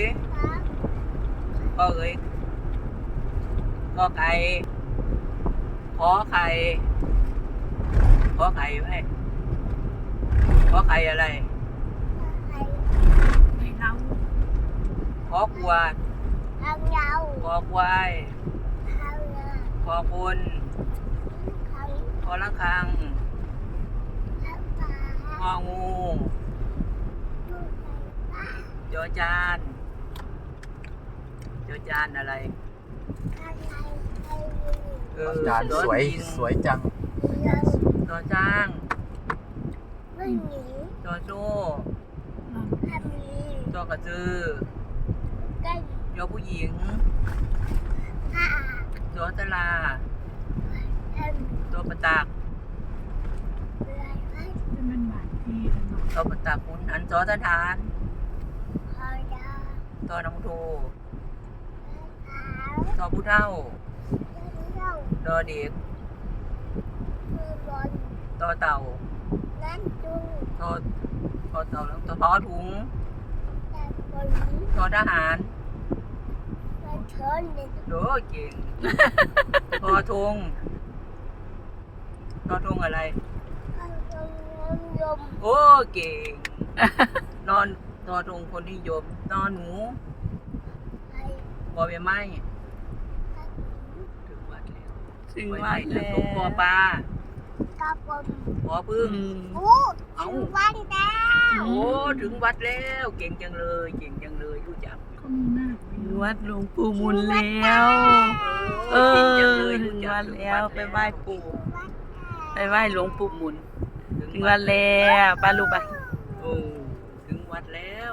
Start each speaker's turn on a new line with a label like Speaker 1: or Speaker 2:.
Speaker 1: ยกอเอ๋ยกอไก่ขอไข่ขอไข่ไหมขอไข่อะไร
Speaker 2: ให้เรา
Speaker 1: ขอขวดขอควายขอคนขอละคังของูจอจาน จอจานอะไรเออ
Speaker 3: จานสวย
Speaker 1: จอจริง
Speaker 3: สวยจัง
Speaker 1: จอจ้างจอโจ้จอกระจือยอผู้หญิงจอตลาจอประตัก
Speaker 2: เป็นมันบาดที่กันเนาะ
Speaker 1: จอประตักคุณอันจอทหารจอน้องโทจอผู้เฒ่าจอเด็กจอเต่าจอจอเต่าแล้วจอทอถุงจอทหารโดเก่งทอทงทอทงอะไรโอ้เก่งนอนทอทงคนนิยมนอนหนูบอใบไม้ถึงวัดแล้ว
Speaker 2: ถึง
Speaker 1: ไว้
Speaker 2: วัด
Speaker 1: แล้
Speaker 2: แล้วว
Speaker 1: ปอปลาปอพึ่งโอ้ถึงวัดแล้ว เก่งจังเลย เก่งจังเลยรู้จัก
Speaker 2: ก็มีมาก
Speaker 4: ถึงวัดหลวงปู่มุนแล้ว เอ
Speaker 1: เก่ง
Speaker 4: อ
Speaker 1: จังเลย
Speaker 4: ถึ
Speaker 1: รู้
Speaker 4: ง
Speaker 1: จั
Speaker 4: วั
Speaker 1: ก
Speaker 4: ดแล้วไปไหว้ปู่ไปไหว้หลวงปู่มุน ถึง
Speaker 1: วั
Speaker 4: วั
Speaker 1: ด
Speaker 4: ดแล้วไปลูกไป
Speaker 1: โอ้ถึงวัดแล้ว